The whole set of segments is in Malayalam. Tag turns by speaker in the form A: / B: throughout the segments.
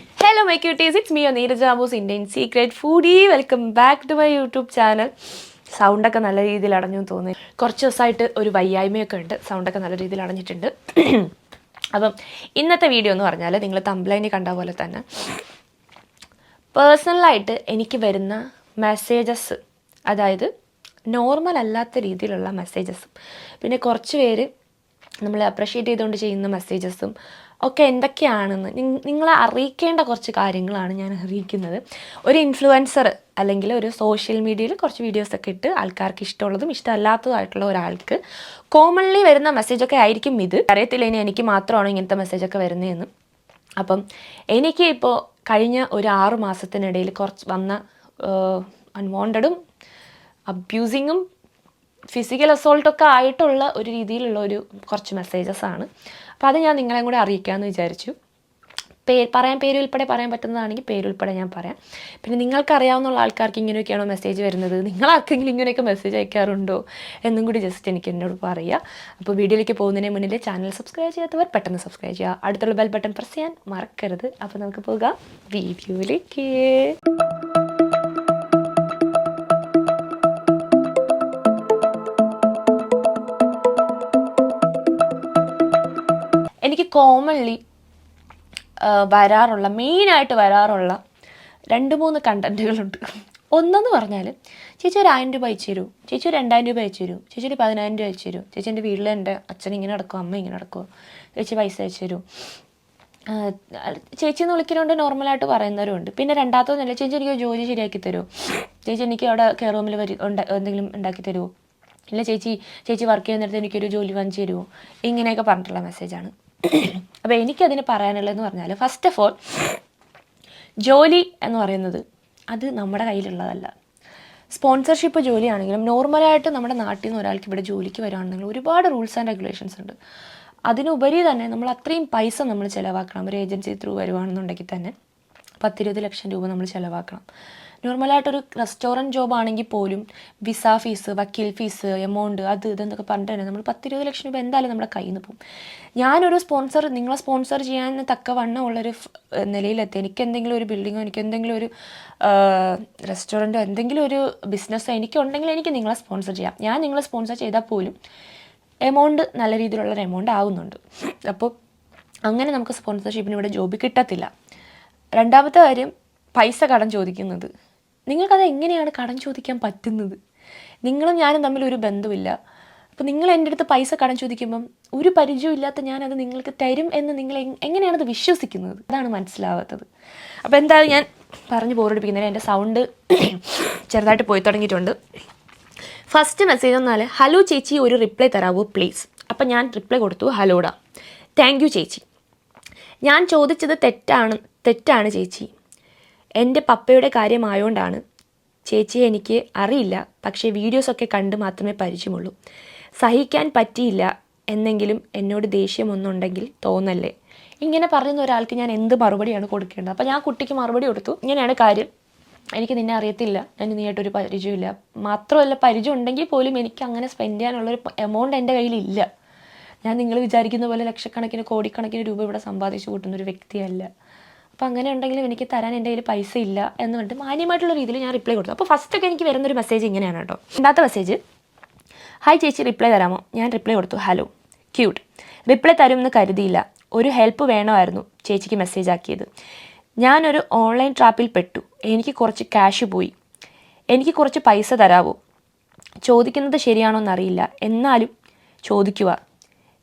A: Hello my cuties it's me Neeraj Amos Indian secret foodie welcome back to my YouTube channel സൗണ്ടൊക്കെ നല്ല രീതിയിൽ അടഞ്ഞു തോന്നി കുറച്ച് ദിവസമായിട്ട് ഒരു വയ്യായ്മയൊക്കെ ഉണ്ട്. സൗണ്ടൊക്കെ നല്ല രീതിയിൽ അടഞ്ഞിട്ടുണ്ട് അപ്പം ഇന്നത്തെ വീഡിയോ എന്ന് പറഞ്ഞാൽ നിങ്ങൾ തമ്പ്ലൈനിൽ കണ്ട പോലെ തന്നെ പേഴ്സണലായിട്ട് എനിക്ക് വരുന്ന മെസ്സേജസ് അതായത് നോർമൽ അല്ലാത്ത രീതിയിലുള്ള മെസ്സേജസും പിന്നെ കുറച്ച് പേര് നമ്മൾ അപ്രിഷ്യേറ്റ് ചെയ്തുകൊണ്ട് ചെയ്യുന്ന മെസ്സേജസും ഒക്കെ എന്തൊക്കെയാണെന്ന് നിങ്ങ- നിങ്ങളെ അറിയിക്കേണ്ട കുറച്ച് കാര്യങ്ങളാണ് ഞാൻ അറിയിക്കുന്നത്. ഒരു ഇൻഫ്ലുവൻസർ അല്ലെങ്കിൽ ഒരു സോഷ്യൽ മീഡിയയിൽ കുറച്ച് വീഡിയോസൊക്കെ ഇട്ട് ആൾക്കാർക്ക് ഇഷ്ടമുള്ളതും ഇഷ്ടമല്ലാത്തതുമായിട്ടുള്ള ഒരാൾക്ക് കോമൺലി വരുന്ന മെസ്സേജൊക്കെ ആയിരിക്കും ഇത്. അറിയത്തില്ല ഇനി എനിക്ക് മാത്രമാണോ ഇങ്ങനത്തെ മെസ്സേജൊക്കെ വരുന്നതെന്ന്. അപ്പം എനിക്ക് ഇപ്പോൾ കഴിഞ്ഞ ഒരു ആറു മാസത്തിനിടയിൽ കുറച്ച് വന്ന അൺവാണ്ടഡും അബ്യൂസിങ്ങും ഫിസിക്കൽ അസോൾട്ടൊക്കെ ആയിട്ടുള്ള ഒരു രീതിയിലുള്ള ഒരു കുറച്ച് മെസ്സേജസ് ആണ്. അപ്പോൾ അത് ഞാൻ നിങ്ങളെയും കൂടെ അറിയിക്കാമെന്ന് വിചാരിച്ചു. പേ പറയാൻ പേരുൾപ്പെടെ പറയാൻ പറ്റുന്നതാണെങ്കിൽ പേര് ഉൾപ്പെടെ ഞാൻ പറയാം. പിന്നെ നിങ്ങൾക്ക് അറിയാവുന്ന ആൾക്കാർക്ക് ഇങ്ങനെയൊക്കെയാണോ മെസ്സേജ് വരുന്നത്? നിങ്ങൾ ആർക്കെങ്കിലും ഇങ്ങനെയൊക്കെ മെസ്സേജ് അയക്കാറുണ്ടോ? എന്നും കൂടി ജസ്റ്റ് എനിക്ക് എന്നോട് പറയുക അപ്പോൾ വീഡിയോയിലേക്ക് പോകുന്നതിന് മുന്നിൽ ചാനൽ സബ്സ്ക്രൈബ് ചെയ്യാത്തവർ പെട്ടെന്ന് സബ്സ്ക്രൈബ് ചെയ്യുക. അടുത്തുള്ള ബെൽ ബട്ടൺ പ്രസ് ചെയ്യാൻ മറക്കരുത്. അപ്പോൾ നമുക്ക് പോകാം വീഡിയോയിലേക്ക്. എനിക്ക് കോമൺലി വരാറുള്ള മെയിനായിട്ട് വരാറുള്ള രണ്ട് മൂന്ന് കണ്ടന്റുകളുണ്ട് ഒന്നെന്ന് പറഞ്ഞാൽ ചേച്ചി ഒരു ആയിരം രൂപ അയച്ചു തരൂ. ചേച്ചി ഒരു രണ്ടായിരം രൂപ അയച്ചു തരൂ. ചേച്ചി ഒരു പതിനായിരം രൂപ അയച്ചു തരൂ. ചേച്ചി എന്റെ വീട്ടിൽ എന്റെ അച്ഛൻ ഇങ്ങനെ നടക്കും അമ്മ ഇങ്ങനെ നടക്കുമോ ചേച്ചി പൈസ അയച്ചു തരൂ. ചേച്ചി എന്ന് വിളിക്കുന്നതുകൊണ്ട് നോർമലായിട്ട് പറയുന്നവരുണ്ട്. പിന്നെ രണ്ടാമത്തെ ചേച്ചി എനിക്ക് ജോലി ശരിയാക്കി തരുമോ ചേച്ചി എനിക്ക് അവിടെ കെയർ റൂമിൽ വരി എന്തെങ്കിലും ഉണ്ടാക്കി തരുമോ ഇല്ല ചേച്ചി ചേച്ചി വർക്ക് ചെയ്യുന്നിടത്ത് എനിക്കൊരു ജോലി വാങ്ങിച്ചു തരുമോ ഇങ്ങനെയൊക്കെ പറഞ്ഞിട്ടുള്ള മെസ്സേജാണ് അപ്പോൾ എനിക്കതിന് പറയാനുള്ളതെന്ന് പറഞ്ഞാൽ ഫസ്റ്റ് ഓഫ് ഓൾ ജോലി എന്ന് പറയുന്നത് അത് നമ്മുടെ കയ്യിലുള്ളതല്ല. സ്പോൺസർഷിപ്പ് ജോലിയാണെങ്കിലും നോർമലായിട്ട് നമ്മുടെ നാട്ടിൽ നിന്ന് ഒരാൾക്ക് ഇവിടെ ജോലിക്ക് വരികയാണെങ്കിലും ഒരുപാട് റൂൾസ് ആൻഡ് റെഗുലേഷൻസ് ഉണ്ട്. അതിനുപരി തന്നെ നമ്മൾ അത്രയും പൈസ നമ്മൾ ചിലവാക്കണം. ഒരു ഏജൻസി ത്രൂ വരുവാണെന്നുണ്ടെങ്കിൽ തന്നെ പത്തിരുപത് ലക്ഷം രൂപ നമ്മൾ ചിലവാക്കണം. നോർമലായിട്ടൊരു റെസ്റ്റോറന്റ് ജോബ് ആണെങ്കിൽ പോലും വിസ ഫീസ് വക്കീൽ ഫീസ് എമൗണ്ട് അത് ഇതെന്നൊക്കെ പറഞ്ഞിട്ട് തന്നെ നമ്മൾ പത്തിരുപത് ലക്ഷം രൂപ എന്തായാലും നമ്മുടെ കയ്യിൽ നിന്ന് പോകും. ഞാനൊരു സ്പോൺസർ നിങ്ങളെ സ്പോൺസർ ചെയ്യാൻ തക്ക ഉള്ളൊരു നിലയിലെത്തി. എനിക്ക് എന്തെങ്കിലും ഒരു ബിൽഡിങ്ങോ എനിക്ക് എന്തെങ്കിലും ഒരു റെസ്റ്റോറന്റോ എന്തെങ്കിലും ഒരു ബിസിനസ്സോ എനിക്കുണ്ടെങ്കിൽ എനിക്ക് നിങ്ങളെ സ്പോൺസർ ചെയ്യാം. ഞാൻ നിങ്ങളെ സ്പോൺസർ ചെയ്താൽ പോലും എമൗണ്ട് നല്ല രീതിയിലുള്ളൊരു എമൗണ്ട് ആവുന്നുണ്ട്. അപ്പോൾ അങ്ങനെ നമുക്ക് സ്പോൺസർഷിപ്പിന് ഇവിടെ ജോബ് കിട്ടത്തില്ല. രണ്ടാമത്തെ കാര്യം പൈസ കടം ചോദിക്കുന്നത്. നിങ്ങൾക്കത് എങ്ങനെയാണ് കടം ചോദിക്കാൻ പറ്റുന്നത്? നിങ്ങളും ഞാനും തമ്മിൽ ഒരു ബന്ധമില്ല അപ്പോൾ നിങ്ങൾ എന്റെ അടുത്ത് പൈസ കടം ചോദിക്കുമ്പം ഒരു പരിചയമില്ലാത്ത ഞാനത് നിങ്ങൾക്ക് തരും എന്ന് നിങ്ങൾ എങ്- എങ്ങനെയാണത് വിശ്വസിക്കുന്നത്? അതാണ് മനസ്സിലാവാത്തത്. അപ്പോൾ എന്തായാലും ഞാൻ പറഞ്ഞ് പോരടിപ്പിക്കുന്നത് എന്റെ സൗണ്ട് ചെറുതായിട്ട് പോയി തുടങ്ങിയിട്ടുണ്ട്. ഫസ്റ്റ് മെസ്സേജ് എന്നാൽ ഹലോ ചേച്ചി ഒരു റിപ്ലൈ തരാവോ പ്ലീസ് അപ്പം ഞാൻ റിപ്ലൈ കൊടുത്തു ഹലോടാ താങ്ക് യു ചേച്ചി. ഞാൻ ചോദിച്ചത് തെറ്റാണ് തെറ്റാണ് ചേച്ചി. എന്റെ പപ്പയുടെ കാര്യമായോണ്ടാണ്. ചേച്ചിയെ എനിക്ക് അറിയില്ല. പക്ഷേ വീഡിയോസൊക്കെ കണ്ട് മാത്രമേ പരിചയമുള്ളൂ. സഹിക്കാൻ പറ്റിയില്ല എന്നെങ്കിലും എന്നോട് ദേഷ്യമൊന്നുണ്ടെങ്കിൽ തോന്നല്ലേ? ഇങ്ങനെ പറയുന്ന ഒരാൾക്ക് ഞാൻ എന്ത് മറുപടിയാണ് കൊടുക്കേണ്ടത്? അപ്പോൾ ഞാൻ കുട്ടിക്ക് മറുപടി കൊടുത്തു. ഇങ്ങനെയാണ് കാര്യം. എനിക്ക് നിന്നെ അറിയത്തില്ല. ഞാൻ നീയായിട്ടൊരു പരിചയമില്ല മാത്രമല്ല പരിചയം ഉണ്ടെങ്കിൽ പോലും എനിക്ക് അങ്ങനെ സ്പെൻഡ് ചെയ്യാനുള്ളൊരു എമൗണ്ട് എന്റെ കയ്യിലില്ല. ഞാൻ നിങ്ങൾ വിചാരിക്കുന്ന പോലെ ലക്ഷക്കണക്കിന് കോടിക്കണക്കിന് രൂപ ഇവിടെ സമ്പാദിച്ചു കൂട്ടുന്ന ഒരു വ്യക്തിയല്ല. അപ്പോൾ അങ്ങനെ ഉണ്ടെങ്കിലും എനിക്ക് തരാൻ എന്റെ കയ്യിൽ പൈസ ഇല്ല എന്ന് പറഞ്ഞിട്ട് മാന്യമായിട്ടുള്ള രീതിയിൽ ഞാൻ റിപ്ലൈ കൊടുത്തു. അപ്പോൾ ഫസ്റ്റ് ഒക്കെ എനിക്ക് വരുന്നൊരു മെസ്സേജ് ഇങ്ങനെയാണ് കേട്ടോ. രണ്ടാമത്തെ മെസ്സേജ് ഹായ് ചേച്ചി റിപ്ലൈ തരാമോ? ഞാൻ റിപ്ലൈ കൊടുത്തു ഹലോ ക്യൂട്ട് റിപ്ലൈ തരുമെന്ന് കരുതിയില്ല. ഒരു ഹെൽപ്പ് വേണമായിരുന്നു ചേച്ചിക്ക് മെസ്സേജ് ആക്കിയത്. ഞാനൊരു ഓൺലൈൻ ട്രാപ്പിൽ പെട്ടു. എനിക്ക് കുറച്ച് ക്യാഷ് പോയി. എനിക്ക് കുറച്ച് പൈസ തരാവോ? ചോദിക്കുന്നത് ശരിയാണോ എന്നറിയില്ല. എന്നാലും ചോദിക്കുക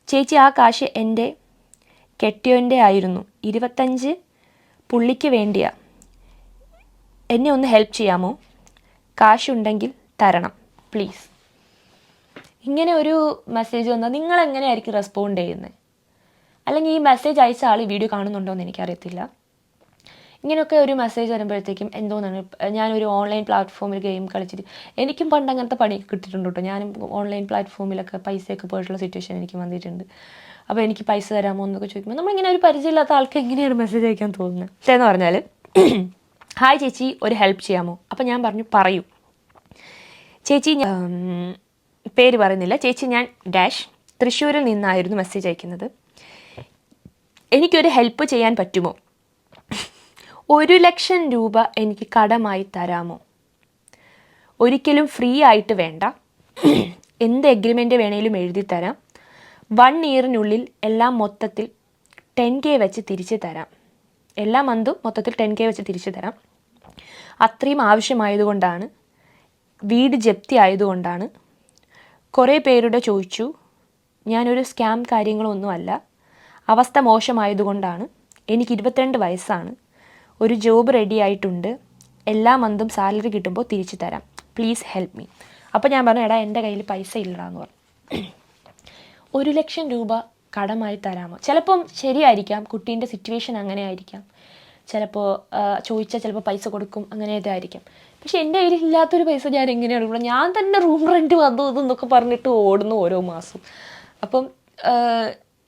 A: ചേച്ചി ആ കാശ് എന്റെ കെട്ടിയോന്റെ ആയിരുന്നു. ഇരുപത്തഞ്ച് പുള്ളിക്ക് വേണ്ടിയാ. എന്നെ ഒന്ന് ഹെൽപ്പ് ചെയ്യാമോ? കാശുണ്ടെങ്കിൽ തരണം പ്ലീസ് ഇങ്ങനെ ഒരു മെസ്സേജ് വന്നാൽ നിങ്ങൾ എങ്ങനെയായിരിക്കും റെസ്പോണ്ട് ചെയ്യുന്നത് അല്ലെങ്കിൽ ഈ മെസ്സേജ് അയച്ച ആൾ വീഡിയോ കാണുന്നുണ്ടോ എന്ന് എനിക്കറിയത്തില്ല. ഇങ്ങനെയൊക്കെ ഒരു മെസ്സേജ് വരുമ്പോഴത്തേക്കും എന്തോന്നാണ് ഞാനൊരു ഓൺലൈൻ പ്ലാറ്റ്ഫോമിൽ ഗെയിം കളിച്ചിട്ട് എനിക്കും പണ്ട് അങ്ങനത്തെ പണി കിട്ടിയിട്ടുണ്ട് കേട്ടോ. ഞാനും ഓൺലൈൻ പ്ലാറ്റ്ഫോമിലൊക്കെ പൈസയൊക്കെ പോയിട്ടുള്ള സിറ്റുവേഷൻ എനിക്ക് വന്നിട്ടുണ്ട്. അപ്പോൾ എനിക്ക് പൈസ തരാമോ എന്നൊക്കെ ചോദിക്കുമ്പോൾ നമ്മളിങ്ങനെ ഒരു പരിചയമില്ലാത്ത ആൾക്ക് എങ്ങനെയാണ് മെസ്സേജ് അയക്കാൻ തോന്നുന്നത് എന്ന് പറഞ്ഞാൽ ഹായ് ചേച്ചി ഒരു ഹെൽപ്പ് ചെയ്യാമോ? അപ്പോൾ ഞാൻ പറഞ്ഞു പറയൂ. ചേച്ചി പേര് പറയുന്നില്ല. ചേച്ചി ഞാൻ ഡാഷ് തൃശ്ശൂരിൽ നിന്നായിരുന്നു മെസ്സേജ് അയക്കുന്നത്. എനിക്കൊരു ഹെൽപ്പ് ചെയ്യാൻ പറ്റുമോ? ഒരു ലക്ഷം രൂപ എനിക്ക് കടമായി തരാമോ? ഒരിക്കലും ഫ്രീ ആയിട്ട് വേണ്ട. എന്ത് എഗ്രിമെന്റ് വേണേലും എഴുതി തരാം. വൺ ഇയറിനുള്ളിൽ എല്ലാം മൊത്തത്തിൽ ടെൻ കെ വെച്ച് തിരിച്ചു തരാം. എല്ലാ മന്തും മൊത്തത്തിൽ ടെൻ കെ വെച്ച് തിരിച്ചു തരാം. അത്രയും ആവശ്യമായതുകൊണ്ടാണ് വീട് ജപ്തി ആയതുകൊണ്ടാണ് കുറേ പേരുടെ ചോദിച്ചു. ഞാനൊരു സ്കാം കാര്യങ്ങളൊന്നുമല്ല. അവസ്ഥ മോശമായതുകൊണ്ടാണ്. എനിക്ക് ഇരുപത്തിരണ്ട് വയസ്സാണ്. ഒരു ജോബ് റെഡി ആയിട്ടുണ്ട്. എല്ലാ മന്തും സാലറി കിട്ടുമ്പോൾ തിരിച്ചു തരാം. പ്ലീസ് ഹെൽപ്പ് മീ അപ്പോൾ ഞാൻ പറഞ്ഞു എടാ എന്റെ കയ്യിൽ പൈസ ഇല്ലടാന്ന് പറഞ്ഞു. ഒരു ലക്ഷം രൂപ കടമായി തരാമോ? ചിലപ്പം ശരിയായിരിക്കാം കുട്ടീന്റെ സിറ്റുവേഷൻ അങ്ങനെ ആയിരിക്കാം ചിലപ്പോൾ ചോദിച്ചാൽ ചിലപ്പോൾ പൈസ കൊടുക്കും അങ്ങനെയൊക്കെ ആയിരിക്കാം. പക്ഷെ എന്റെ കയ്യിൽ ഇല്ലാത്തൊരു പൈസ ഞാൻ എങ്ങനെയാണ് ഞാൻ തന്നെ റൂം റെന്റ് വന്നു ഇതെന്നൊക്കെ പറഞ്ഞിട്ട് ഓടുന്നു ഓരോ മാസവും. അപ്പം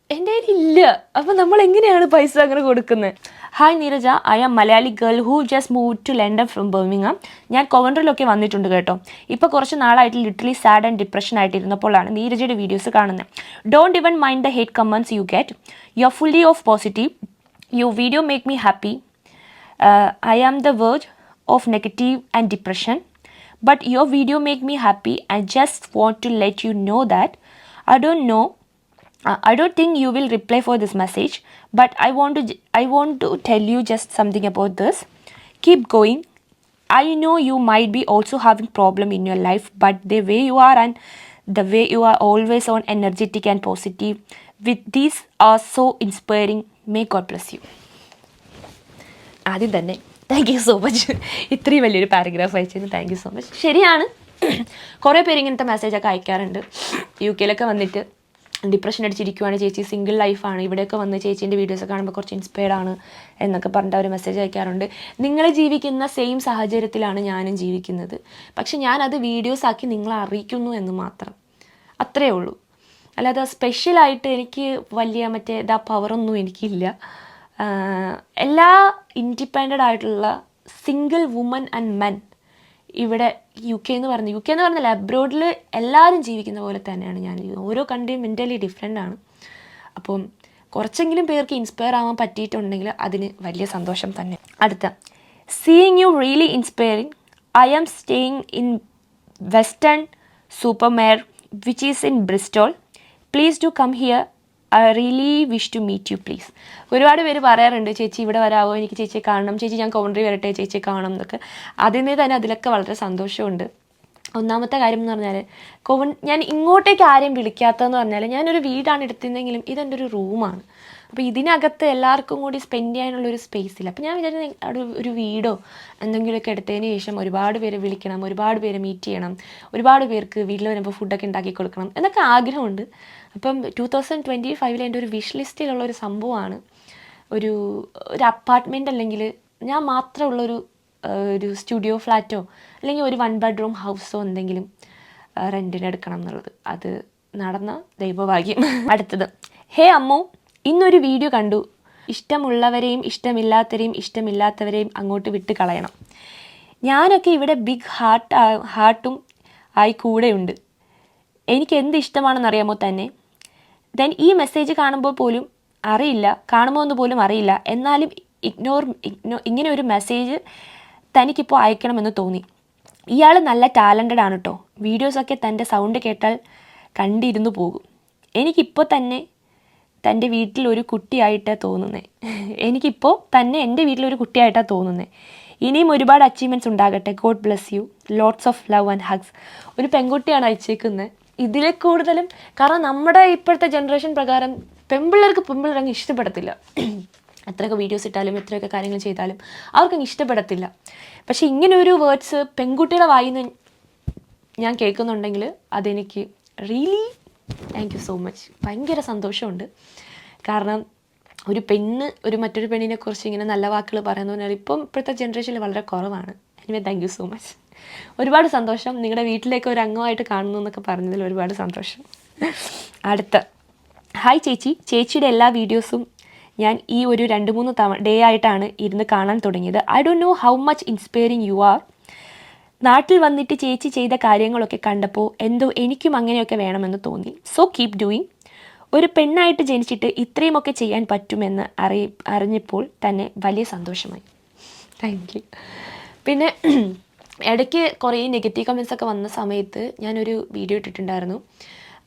A: എന്റെ കയ്യിൽ ഇല്ല. അപ്പം നമ്മൾ എങ്ങനെയാണ് പൈസ അങ്ങനെ കൊടുക്കുന്നത് hi Neeraja I am Malayali girl who just move to London from Birmingham ഞാൻ കൊവൻട്രിലൊക്കെ വന്നിട്ടുണ്ട് കേട്ടോ. ഇപ്പോൾ കുറച്ച് നാളായിട്ട് ലിറ്ററലി സാഡ് ആൻഡ് ഡിപ്രഷൻ ആയിട്ടിരുന്നപ്പോഴാണ് നീരജയുടെ വീഡിയോസ് കാണുന്നത് don't even mind the hate comments you get you are fully of positive you video make me happy I am the word of negative and depression but your video make me happy I just want to let you know that I I know. Uh, I don't think you will reply for this message, but I want to. I want to tell you just something about this. Keep going. I know you might be also having problem in your life, but the way you are and the way you are always on energetic and positive, with these are so inspiring. May God bless you. ആദ്യം തന്നെ താങ്ക് യു സോ മച്ച് ഇത്രയും വലിയൊരു പാരഗ്രാഫ് അയച്ചതിന് താങ്ക് യു സോ മച്ച് ശരിയാണ് കുറേ പേര് ഇങ്ങനത്തെ മെസ്സേജൊക്കെ അയക്കാറുണ്ട് യു കെയിലൊക്കെ വന്നിട്ട് ഡിപ്രഷൻ അടിച്ചിരിക്കുവാണ് ചേച്ചി സിംഗിൾ ലൈഫാണ് ഇവിടെയൊക്കെ വന്ന് ചേച്ചീന്റെ വീഡിയോസ് കാണുമ്പോൾ കുറച്ച് ഇൻസ്പയർഡ് ആണ് എന്നൊക്കെ പറഞ്ഞിട്ട് അവർ മെസ്സേജ് അയക്കാറുണ്ട്. നിങ്ങൾ ജീവിക്കുന്ന സെയിം സാഹചര്യത്തിലാണ് ഞാനും ജീവിക്കുന്നത്. പക്ഷെ ഞാനത് വീഡിയോസ് ആക്കി നിങ്ങളെ അറിയിക്കുന്നു എന്ന് മാത്രം. അത്രയേ ഉള്ളൂ. അല്ലാതെ സ്പെഷ്യലായിട്ട് എനിക്ക് വലിയ മറ്റേ ഇതാ പവറൊന്നും എനിക്കില്ല. എല്ലാ ഇൻഡിപെൻഡന്റ് ആയിട്ടുള്ള സിംഗിൾ വുമൻ ആൻഡ് മെൻ ഇവിടെ യു കെ എന്ന് പറഞ്ഞു യു കെ എന്ന് പറഞ്ഞാൽ അബ്രോഡിൽ എല്ലാവരും ജീവിക്കുന്ന പോലെ തന്നെയാണ് ഞാൻ ഓരോ കൺട്രിയും മെന്റലി ഡിഫറെന്റ് ആണ്. അപ്പം കുറച്ചെങ്കിലും പേർക്ക് ഇൻസ്പയർ ആവാൻ പറ്റിയിട്ടുണ്ടെങ്കിൽ അതിന് വലിയ സന്തോഷം തന്നെ. അടുത്ത seeing you really inspiring I am staying in Weston super Mare which is in Bristol please do come here I really wish to meet you please ഒരുപാട് പേര് പറയാറുണ്ട് ചേച്ചി ഇവിടെ വരാമോ എനിക്ക് ചേച്ചിയെ കാണണം. ചേച്ചി ഞാൻ കൗണ്ടറി വരട്ടെ? ചേച്ചിയെ കാണണം എന്നൊക്കെ. ആദ്യമേ തന്നെ അതിലൊക്കെ വളരെ സന്തോഷമുണ്ട്. ഒന്നാമത്തെ കാര്യം എന്ന് പറഞ്ഞാൽ കോവൺ ഞാൻ ഇങ്ങോട്ടേക്ക് ആരെയും വിളിക്കാത്തതെന്ന് പറഞ്ഞാൽ ഞാനൊരു വീടാണ് എടുത്തിരുന്നെങ്കിലും ഇതെന്റെ ഒരു റൂമാണ് അപ്പോൾ ഇതിനകത്ത് എല്ലാവർക്കും കൂടി സ്പെൻഡ് ചെയ്യാനുള്ള ഒരു സ്പേസ് ഇല്ല. അപ്പോൾ ഞാൻ വിചാരിച്ചു അവിടെ ഒരു വീടോ എന്തെങ്കിലുമൊക്കെ എടുത്തതിന് ശേഷം ഒരുപാട് പേരെ വിളിക്കണം ഒരുപാട് പേരെ മീറ്റ് ചെയ്യണം ഒരുപാട് പേർക്ക് വീട്ടിൽ വരുമ്പോൾ ഫുഡൊക്കെ ഉണ്ടാക്കി കൊടുക്കണം എന്നൊക്കെ ആഗ്രഹമുണ്ട്. അപ്പം ടു തൗസൻഡ് ട്വന്റി ഫൈവിൽ എന്റെ ഒരു വിഷ് ലിസ്റ്റിലുള്ള ഒരു സംഭവമാണ്. ഒരു ഒരു അപ്പാർട്ട്മെന്റ് അല്ലെങ്കിൽ ഞാൻ മാത്രമുള്ളൊരു ഒരു സ്റ്റുഡിയോ ഫ്ലാറ്റോ അല്ലെങ്കിൽ ഒരു വൺ ബെഡ്റൂം ഹൗസോ എന്തെങ്കിലും റെന്റിന് എടുക്കണം എന്നുള്ളത്. അത് നടന്ന ദൈവഭാഗ്യം. അടുത്തത്. ഹേ അമ്മു ഇന്നൊരു വീഡിയോ കണ്ടു. ഇഷ്ടമുള്ളവരെയും ഇഷ്ടമില്ലാത്തവരെയും ഇഷ്ടമില്ലാത്തവരെയും അങ്ങോട്ട് വിട്ട് കളയണം. ഞാനൊക്കെ ഇവിടെ ബിഗ് ഹാർട്ട് ഹാർട്ടും ആയി കൂടെയുണ്ട്. എനിക്ക് എന്ത് ഇഷ്ടമാണെന്ന് അറിയാമോ തന്നെ? ദെൻ ഈ മെസ്സേജ് കാണുമ്പോൾ പോലും അറിയില്ല. കാണുമോ എന്ന് പോലും അറിയില്ല. എന്നാലും ഇഗ്നോർ ഇഗ്നോ ഇങ്ങനെ ഒരു മെസ്സേജ് തനിക്കിപ്പോൾ അയക്കണമെന്ന് തോന്നി. ഇയാൾ നല്ല ടാലന്റഡ് ആണ് കേട്ടോ വീഡിയോസൊക്കെ തന്റെ സൗണ്ട് കേട്ടാൽ കണ്ടിരുന്നു പോകും. എനിക്കിപ്പോൾ തന്നെ തന്റെ വീട്ടിൽ ഒരു കുട്ടിയായിട്ടാണ് തോന്നുന്നത് എനിക്കിപ്പോൾ തന്നെ എന്റെ വീട്ടിലൊരു കുട്ടിയായിട്ടാണ് തോന്നുന്നത് ഇനിയും ഒരുപാട് അച്ചീവ്മെന്റ്സ് ഉണ്ടാകട്ടെ. God bless you lots of love and hugs ഒരു പെൺകുട്ടിയാണ് അയച്ചേക്കുന്നത് ഇതിലെ കൂടുതലും കാരണം നമ്മുടെ ഇപ്പോഴത്തെ ജനറേഷൻ പ്രകാരം പെൺപിള്ളേർക്ക് പെൺപിള്ളേരങ്ങ് ഇഷ്ടപ്പെടത്തില്ല. എത്രയൊക്കെ വീഡിയോസ് ഇട്ടാലും എത്രയൊക്കെ കാര്യങ്ങൾ ചെയ്താലും അവർക്കങ്ങ് ഇഷ്ടപ്പെടത്തില്ല. പക്ഷേ ഇങ്ങനൊരു വേർഡ്സ് പെൺകുട്ടിയുടെ വായിന്ന് ഞാൻ കേൾക്കുന്നുണ്ടെങ്കിൽ അതെനിക്ക് really thank you so much ഭയങ്കര സന്തോഷമുണ്ട്. കാരണം ഒരു പെണ്ണ് ഒരു മറ്റൊരു പെണ്ണിനെ കുറിച്ച് ഇങ്ങനെ നല്ല വാക്കുകൾ പറയുന്നു പറഞ്ഞാൽ ഇപ്പം ഇപ്പോഴത്തെ ജനറേഷനിൽ വളരെ കുറവാണ്. Anyway thank you so much ഒരുപാട് സന്തോഷം. നിങ്ങളുടെ വീട്ടിലേക്ക് ഒരു അംഗമായിട്ട് കാണുന്നു എന്നൊക്കെ പറഞ്ഞതിൽ ഒരുപാട് സന്തോഷം. അടുത്ത. ഹായ് ചേച്ചി. ചേച്ചിയുടെ എല്ലാ വീഡിയോസും ഞാൻ ഈ ഒരു രണ്ട് മൂന്ന് തവണ ഡേ ആയിട്ടാണ് ഇരുന്ന് കാണാൻ തുടങ്ങിയത്. I don't know how much inspiring you are നാട്ടിൽ വന്നിട്ട് ചേച്ചി ചെയ്ത കാര്യങ്ങളൊക്കെ കണ്ടപ്പോൾ എന്തോ എനിക്കും അങ്ങനെയൊക്കെ വേണമെന്ന് തോന്നി. സോ കീപ് ഡൂയിങ് ഒരു പെണ്ണായിട്ട് ജനിച്ചിട്ട് ഇത്രയുമൊക്കെ ചെയ്യാൻ പറ്റുമെന്ന് അറി അറിഞ്ഞപ്പോൾ തന്നെ വലിയ സന്തോഷമായി. താങ്ക് യു പിന്നെ ഇടയ്ക്ക് കുറേ നെഗറ്റീവ് കമൻസ് ഒക്കെ വന്ന സമയത്ത് ഞാനൊരു വീഡിയോ ഇട്ടിട്ടുണ്ടായിരുന്നു.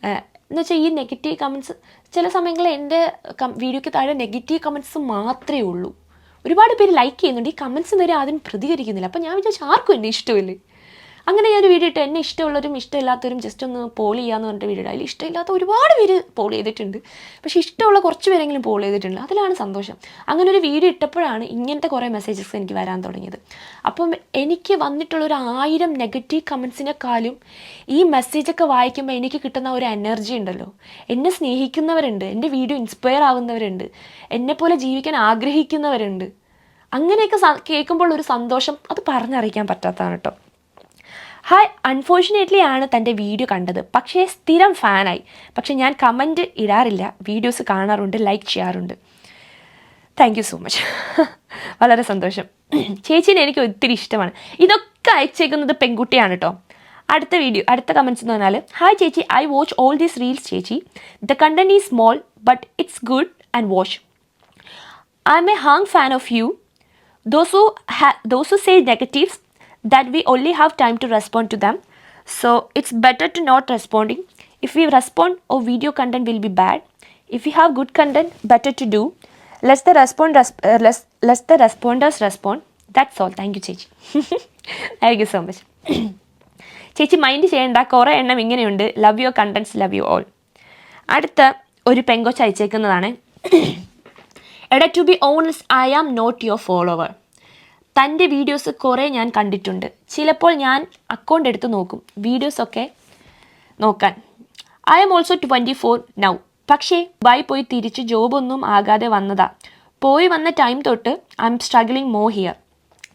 A: എന്ന് വെച്ചാൽ ഈ നെഗറ്റീവ് കമൻസ് ചില സമയങ്ങളിൽ എന്റെ വീഡിയോയ്ക്ക് താഴെ നെഗറ്റീവ് കമൻസ് മാത്രമേ ഉള്ളൂ. ഒരുപാട് പേര് ലൈക്ക് ചെയ്യുന്നുണ്ട്. ഈ കമൻസ് വരെ ആദ്യം പ്രതികരിക്കുന്നില്ല. അപ്പം ഞാൻ വിചാരിച്ചു ആർക്കും എന്നെ ഇഷ്ടമില്ലേ? അങ്ങനെ ഞാൻ വീഡിയോ ഇട്ട് എന്നെ ഇഷ്ടമുള്ളവരും ഇഷ്ടമില്ലാത്തവരും ജസ്റ്റ് ഒന്ന് പോൾ ചെയ്യാന്ന് പറഞ്ഞിട്ട് വീഡിയോ അതിൽ ഇഷ്ടമില്ലാത്ത ഒരുപാട് പേര് പോൾ ചെയ്തിട്ടുണ്ട്. പക്ഷേ ഇഷ്ടമുള്ള കുറച്ച് പേരെങ്കിലും പോൾ ചെയ്തിട്ടുണ്ട്. അതിലാണ് സന്തോഷം. അങ്ങനെ ഒരു വീഡിയോ ഇട്ടപ്പോഴാണ് ഇങ്ങനത്തെ കുറേ മെസ്സേജസ് എനിക്ക് വരാൻ തുടങ്ങിയത്. അപ്പം എനിക്ക് വന്നിട്ടുള്ള ഒരു ആയിരം നെഗറ്റീവ് കമൻസിനെക്കാളും ഈ മെസ്സേജൊക്കെ വായിക്കുമ്പോൾ എനിക്ക് കിട്ടുന്ന ഒരു എനർജി ഉണ്ടല്ലോ. എന്നെ സ്നേഹിക്കുന്നവരുണ്ട്. എന്റെ വീഡിയോ ഇൻസ്പയർ ആവുന്നവരുണ്ട്. എന്നെപ്പോലെ ജീവിക്കാൻ ആഗ്രഹിക്കുന്നവരുണ്ട്. അങ്ങനെയൊക്കെ കേൾക്കുമ്പോൾ ഒരു സന്തോഷം അത് പറഞ്ഞറിയിക്കാൻ പറ്റാത്തതാണ് കേട്ടോ ഹായ് അൺഫോർച്ചുനേറ്റ്ലി ആണ് തന്റെ വീഡിയോ കണ്ടത്. പക്ഷേ സ്ഥിരം ഫാനായി പക്ഷേ ഞാൻ കമന്റ് ഇടാറില്ല. വീഡിയോസ് കാണാറുണ്ട് ലൈക്ക് ചെയ്യാറുണ്ട്. താങ്ക് യു സോ മച്ച് വളരെ സന്തോഷം. ചേച്ചീനെ എനിക്ക് ഒത്തിരി ഇഷ്ടമാണ്. ഇതൊക്കെ അയച്ചേക്കുന്നത് പെൺകുട്ടിയാണ് കേട്ടോ അടുത്ത വീഡിയോ അടുത്ത കമൻസ് എന്ന് പറഞ്ഞാൽ ഹായ് ചേച്ചി I watch all these reels ചേച്ചി. The content is small but it's good and wash I am a huge fan of you those who those who say negatives that we only have time to respond to them so it's better to not responding if we respond our video content will be bad if we have good content better to do Let the respond resp- uh, less less the responders respond that's all thank you ചേച്ചി താങ്ക് യു സോ മച്ച് ചേച്ചി മൈൻഡ് ചെയ്യേണ്ട കുറേ എണ്ണം ഇങ്ങനെയുണ്ട് love your contents love you all അടുത്ത ഒരു പെങ്കോച്ച് അയച്ചേക്കുന്നതാണ് എടാ to be honest I am not your follower തന്റെ വീഡിയോസ് കുറേ ഞാൻ കണ്ടിട്ടുണ്ട്. ചിലപ്പോൾ ഞാൻ അക്കൗണ്ട് എടുത്ത് നോക്കും. വീഡിയോസൊക്കെ നോക്കാൻ. I am also twenty four now പക്ഷേ ബൈ പോയി തിരിച്ച് ജോബൊന്നും ആകാതെ വന്നതാ. പോയി വന്ന ടൈം തൊട്ട് I am struggling more here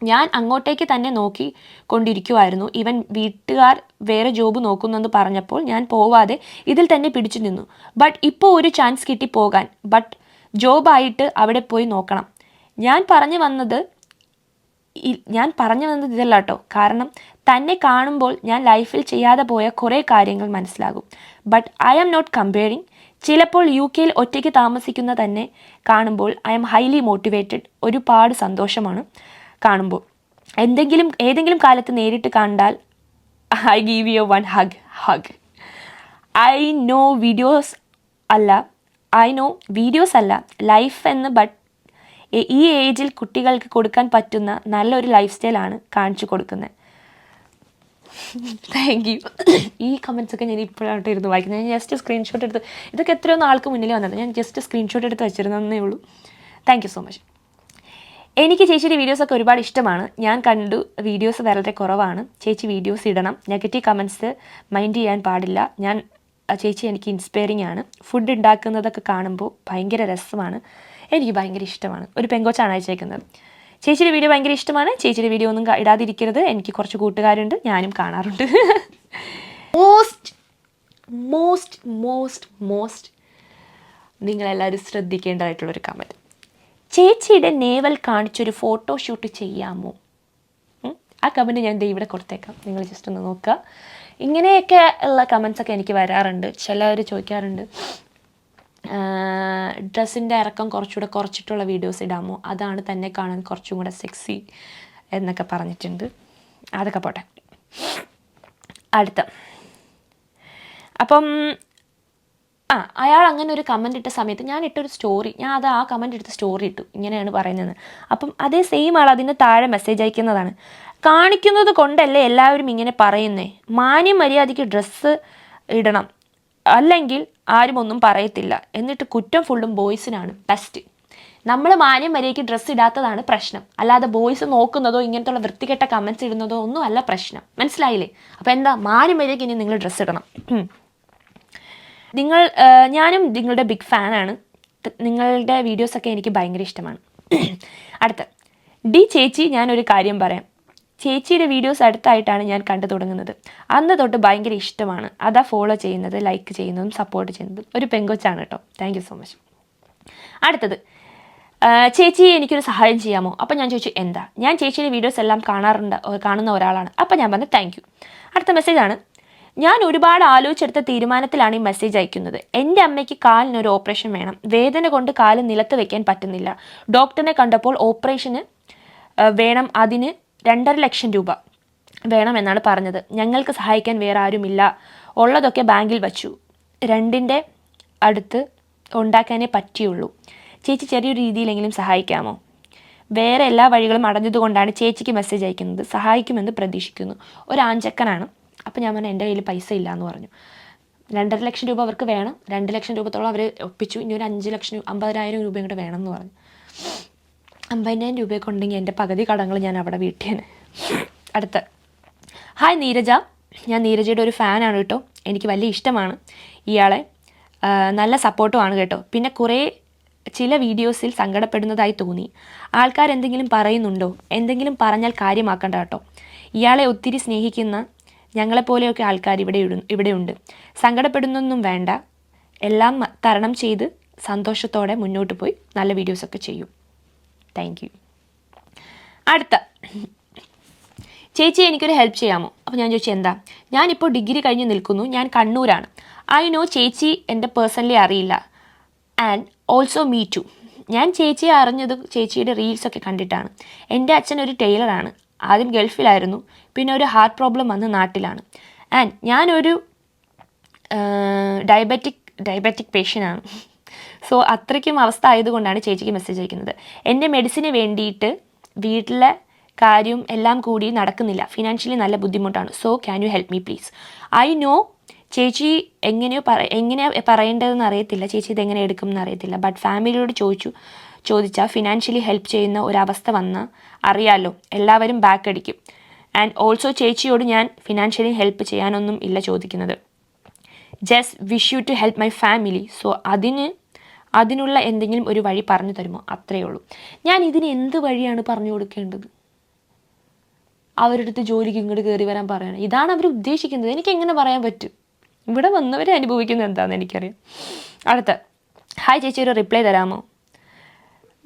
A: ഞാൻ അങ്ങോട്ടേക്ക് തന്നെ നോക്കി കൊണ്ടിരിക്കുമായിരുന്നു ഇവൻ വീട്ടുകാർ വേറെ ജോബ് നോക്കുന്നെന്ന് പറഞ്ഞപ്പോൾ ഞാൻ പോവാതെ ഇതിൽ തന്നെ പിടിച്ചു നിന്നു. ബട്ട് ഇപ്പോൾ ഒരു ചാൻസ് കിട്ടി പോകാൻ ബട്ട് ജോബായിട്ട് അവിടെ പോയി നോക്കണം. ഞാൻ പറഞ്ഞു വന്നത് ഞാൻ പറഞ്ഞു വന്നത് ഇതല്ല കേട്ടോ കാരണം തന്നെ കാണുമ്പോൾ ഞാൻ ലൈഫിൽ ചെയ്യാതെ പോയ കുറേ കാര്യങ്ങൾ മനസ്സിലാകും. But I am not comparing ചിലപ്പോൾ യു കെയിൽ ഒറ്റയ്ക്ക് താമസിക്കുന്ന തന്നെ കാണുമ്പോൾ ഐ ആം ഹൈലി മോട്ടിവേറ്റഡ് ഒരുപാട് സന്തോഷമാണ് കാണുമ്പോൾ. എന്തെങ്കിലും ഏതെങ്കിലും കാലത്ത് നേരിട്ട് കണ്ടാൽ I give you one hug hug I know videos അല്ല. ഐ നോ വീഡിയോസ് അല്ല. ലൈഫ് എന്ന് ബട്ട് ഈ ഏജിൽ കുട്ടികൾക്ക് കൊടുക്കാൻ പറ്റുന്ന നല്ലൊരു ലൈഫ് സ്റ്റൈലാണ് കാണിച്ചു കൊടുക്കുന്നത്. താങ്ക് യു ഈ കമൻസ് ഒക്കെ ഞാൻ ഇപ്പോഴായിട്ട് ഇരുന്ന് വായിക്കുന്നത്. ഞാൻ ജസ്റ്റ് സ്ക്രീൻഷോട്ട് എടുത്ത് ഇതൊക്കെ എത്രയോ നാൾക്ക് മുന്നിൽ വന്നത്. ഞാൻ ജസ്റ്റ് സ്ക്രീൻഷോട്ട് എടുത്ത് വെച്ചിരുന്നേ ഉള്ളൂ. താങ്ക് യു സോ മച്ച് എനിക്ക് ചേച്ചിയുടെ വീഡിയോസൊക്കെ ഒരുപാട് ഇഷ്ടമാണ്. ഞാൻ കണ്ടു വീഡിയോസ് വളരെ കുറവാണ്. ചേച്ചി വീഡിയോസ് ഇടണം. നെഗറ്റീവ് കമൻസ് മൈൻഡ് ചെയ്യാൻ പാടില്ല. ഞാൻ ചേച്ചി എനിക്ക് ഇൻസ്പയറിംഗ് ആണ്. ഫുഡ് ഉണ്ടാക്കുന്നതൊക്കെ കാണുമ്പോൾ ഭയങ്കര രസമാണ്. എനിക്ക് ഭയങ്കര ഇഷ്ടമാണ്. ഒരു പെങ്കോച്ചാണ് അയച്ചേക്കുന്നത്. ചേച്ചിയുടെ വീഡിയോ ഭയങ്കര ഇഷ്ടമാണ്. ചേച്ചിയുടെ വീഡിയോ ഒന്നും ഇടാതിരിക്കരുത്. എനിക്ക് കുറച്ച് കൂട്ടുകാരുണ്ട്. ഞാനും കാണാറുണ്ട്. മോസ്റ്റ് മോസ്റ്റ് മോസ്റ്റ് മോസ്റ്റ് നിങ്ങളെല്ലാവരും ശ്രദ്ധിക്കേണ്ടതായിട്ടുള്ളൊരു കമന്റ് ചേച്ചിയുടെ നേവൽ കാണിച്ചൊരു ഫോട്ടോഷൂട്ട് ചെയ്യാമോ? ആ കമന്റ് ഞാൻ ഇവിടെ കൊടുത്തേക്കാം. നിങ്ങൾ ജസ്റ്റ് ഒന്ന് നോക്കുക. ഇങ്ങനെയൊക്കെ ഉള്ള കമൻസൊക്കെ എനിക്ക് വരാറുണ്ട്. ചിലവർ ചോദിക്കാറുണ്ട്. ഡ്രസ്സിന്റെ ഇറക്കം കുറച്ചുകൂടെ കുറച്ചിട്ടുള്ള വീഡിയോസ് ഇടാമോ? അതാണ് തന്നെ കാണാൻ കുറച്ചും കൂടെ സെക്സി എന്നൊക്കെ പറഞ്ഞിട്ടുണ്ട്. അതൊക്കെ പോട്ടെ. അടുത്ത. അപ്പം ആ അയാൾ അങ്ങനെ ഒരു കമന്റ് ഇട്ട സമയത്ത് ഞാൻ ഇട്ടൊരു സ്റ്റോറി ഞാൻ അത് ആ കമന്റ് എടുത്ത് സ്റ്റോറി ഇട്ടു. ഇങ്ങനെയാണ് പറയുന്നത്. അപ്പം അതേ സെയിം ആൾ അതിന് താഴെ മെസ്സേജ് അയക്കുന്നതാണ്. കാണിക്കുന്നത് കൊണ്ടല്ലേ എല്ലാവരും ഇങ്ങനെ പറയുന്നേ? മാന്യം മര്യാദയ്ക്ക് ഡ്രസ്സ് ഇടണം. അല്ലെങ്കിൽ ആരും ഒന്നും പറയത്തില്ല. എന്നിട്ട് കുറ്റം ഫുള്ളും ബോയ്സിനാണ് ബെസ്റ്റ് നമ്മൾ മാന്യം വരേക്ക് ഡ്രസ്സ് ഇടാത്തതാണ് പ്രശ്നം. അല്ലാതെ ബോയ്സ് നോക്കുന്നതോ ഇങ്ങനത്തുള്ള വൃത്തികെട്ട കമൻസ് ഇടുന്നതോ ഒന്നും അല്ല പ്രശ്നം. മനസ്സിലായില്ലേ? അപ്പോൾ എന്താ? മാന്യം വരേക്ക് ഇനി നിങ്ങൾ ഡ്രസ്സ് ഇടണം. നിങ്ങൾ ഞാനും നിങ്ങളുടെ ബിഗ് ഫാനാണ് നിങ്ങളുടെ വീഡിയോസൊക്കെ എനിക്ക് ഭയങ്കര ഇഷ്ടമാണ്. അടുത്ത. ഡി ചേച്ചി ഞാനൊരു കാര്യം പറയാം. ചേച്ചിയുടെ വീഡിയോസ് അടുത്തായിട്ടാണ് ഞാൻ കണ്ടു തുടങ്ങുന്നത്. അന്ന് തൊട്ട് ഭയങ്കര ഇഷ്ടമാണ്. അതാ ഫോളോ ചെയ്യുന്നത് ലൈക്ക് ചെയ്യുന്നതും സപ്പോർട്ട് ചെയ്യുന്നതും ഒരു പെങ്കൊച്ചാണ് കേട്ടോ. താങ്ക് സോ മച്ച് അടുത്തത് ചേച്ചി എനിക്കൊരു സഹായം ചെയ്യാമോ? അപ്പം ഞാൻ ചോദിച്ചു എന്താ? ഞാൻ ചേച്ചിയുടെ വീഡിയോസ് എല്ലാം കാണാറുണ്ട് കാണുന്ന ഒരാളാണ്. അപ്പം ഞാൻ പറഞ്ഞു താങ്ക് അടുത്ത മെസ്സേജാണ് ഞാൻ ഒരുപാട് ആലോചിച്ചെടുത്ത തീരുമാനത്തിലാണ് ഈ മെസ്സേജ് അയക്കുന്നത്. എന്റെ അമ്മയ്ക്ക് കാലിന് ഒരു ഓപ്പറേഷൻ വേണം. വേദന കൊണ്ട് കാൽ നിലത്ത് വെക്കാൻ പറ്റുന്നില്ല. ഡോക്ടറിനെ കണ്ടപ്പോൾ ഓപ്പറേഷന് വേണം. അതിന് രണ്ടര ലക്ഷം രൂപ വേണമെന്നാണ് പറഞ്ഞത്. ഞങ്ങൾക്ക് സഹായിക്കാൻ വേറെ ആരുമില്ല. ഉള്ളതൊക്കെ ബാങ്കിൽ വച്ചു. രണ്ടിന്റെ അടുത്ത് ഉണ്ടാക്കാനേ പറ്റിയുള്ളൂ. ചേച്ചി ചെറിയൊരു രീതിയിലെങ്കിലും സഹായിക്കാമോ? വേറെ എല്ലാ വഴികളും അടഞ്ഞതുകൊണ്ടാണ് ചേച്ചിക്ക് മെസ്സേജ് അയക്കുന്നത്. സഹായിക്കുമെന്ന് പ്രതീക്ഷിക്കുന്നു. ഒരു ആഞ്ചക്കനാണ് അപ്പോൾ ഞാൻ പറഞ്ഞു എന്റെ കയ്യിൽ പൈസ ഇല്ല എന്ന് പറഞ്ഞു. രണ്ടര ലക്ഷം രൂപ അവർക്ക് വേണം. രണ്ട് ലക്ഷം രൂപത്തോളം അവർ ഒപ്പിച്ചു. ഇനി ഒരു അഞ്ച് ലക്ഷം അമ്പതിനായിരം രൂപയും കൂടെ വേണം എന്ന് പറഞ്ഞു. അമ്പതിനായിരം രൂപയൊക്കെ ഉണ്ടെങ്കിൽ എന്റെ പകുതി കടങ്ങൾ ഞാൻ അവിടെ വീട്ടിയാണ്. അടുത്ത. ഹായ് നീരജ. ഞാൻ നീരജയുടെ ഒരു ഫാനാണ് കേട്ടോ. എനിക്ക് വലിയ ഇഷ്ടമാണ് ഇയാളെ. നല്ല സപ്പോർട്ടുമാണ് കേട്ടോ. പിന്നെ കുറേ ചില വീഡിയോസിൽ സങ്കടപ്പെടുന്നതായി തോന്നി. ആൾക്കാർ എന്തെങ്കിലും പറയുന്നുണ്ടോ? എന്തെങ്കിലും പറഞ്ഞാൽ കാര്യമാക്കണ്ട കേട്ടോ. ഇയാളെ ഒത്തിരി സ്നേഹിക്കുന്ന ഞങ്ങളെപ്പോലെയൊക്കെ ആൾക്കാർ ഇവിടെ ഇവിടെയുണ്ട് സങ്കടപ്പെടുന്നൊന്നും വേണ്ട. എല്ലാം തരണം ചെയ്ത് സന്തോഷത്തോടെ മുന്നോട്ട് പോയി നല്ല വീഡിയോസൊക്കെ ചെയ്യും. താങ്ക് യു അടുത്ത. ചേച്ചി എനിക്കൊരു ഹെൽപ്പ് ചെയ്യാമോ? അപ്പോൾ ഞാൻ ചോദിച്ചു എന്താ? ഞാനിപ്പോൾ ഡിഗ്രി കഴിഞ്ഞ് നിൽക്കുന്നു. ഞാൻ കണ്ണൂരാണ്. ഐ നോ ചേച്ചി എന്റെ പേഴ്സണലി അറിയില്ല. ആൻഡ് ഓൾസോ മീ ടു ഞാൻ ചേച്ചിയെ അറിഞ്ഞത് ചേച്ചിയുടെ റീൽസൊക്കെ കണ്ടിട്ടാണ്. എന്റെ അച്ഛൻ ഒരു ടൈലറാണ് ആദ്യം ഗൾഫിലായിരുന്നു. പിന്നെ ഒരു ഹാർട്ട് പ്രോബ്ലം വന്ന് നാട്ടിലാണ്. ആൻഡ് ഞാനൊരു ഡയബറ്റിക് ഡയബറ്റിക് പേഷ്യന്റാണ് സോ അത്രയ്ക്കും അവസ്ഥ ആയതുകൊണ്ടാണ് ചേച്ചിക്ക് മെസ്സേജ് അയക്കുന്നത്. എന്റെ മെഡിസിന് വേണ്ടിയിട്ട് വീട്ടിലെ കാര്യം എല്ലാം കൂടി നടക്കുന്നില്ല. ഫിനാൻഷ്യലി നല്ല ബുദ്ധിമുട്ടാണ്. So can you help me please I know ചേച്ചി എങ്ങനെയോ പറ എങ്ങനെയാ പറയേണ്ടതെന്ന് അറിയത്തില്ല. ചേച്ചി ഇതെങ്ങനെ എടുക്കും എന്ന് അറിയത്തില്ല. ബട്ട് ഫാമിലിയോട് ചോദിച്ചു ചോദിച്ചാൽ ഫിനാൻഷ്യലി ഹെൽപ്പ് ചെയ്യുന്ന ഒരവസ്ഥ വന്ന് അറിയാലോ. എല്ലാവരും ബാക്ക് അടിക്കും. ആൻഡ് ഓൾസോ ചേച്ചിയോട് ഞാൻ ഫിനാൻഷ്യലി ഹെൽപ്പ് ചെയ്യാനൊന്നും ഇല്ല ചോദിക്കുന്നത്. Just wish you to help my family so അതിന് അതിനുള്ള എന്തെങ്കിലും ഒരു വഴി പറഞ്ഞു തരുമോ? അത്രയേ ഉള്ളൂ. ഞാൻ ഇതിന് എന്ത് വഴിയാണ് പറഞ്ഞു കൊടുക്കേണ്ടത്? അവരുടെ അടുത്ത് ജോലിക്ക് ഇങ്ങോട്ട് കയറി വരാൻ പറയണം. ഇതാണ് അവർ ഉദ്ദേശിക്കുന്നത്. എനിക്ക് എങ്ങനെ പറയാൻ പറ്റും? ഇവിടെ വന്നവരെ അനുഭവിക്കുന്നത് എന്താണെന്ന് എനിക്കറിയാം. അടുത്ത. ഹായ് ചേച്ചി ഒരു റിപ്ലൈ തരാമോ?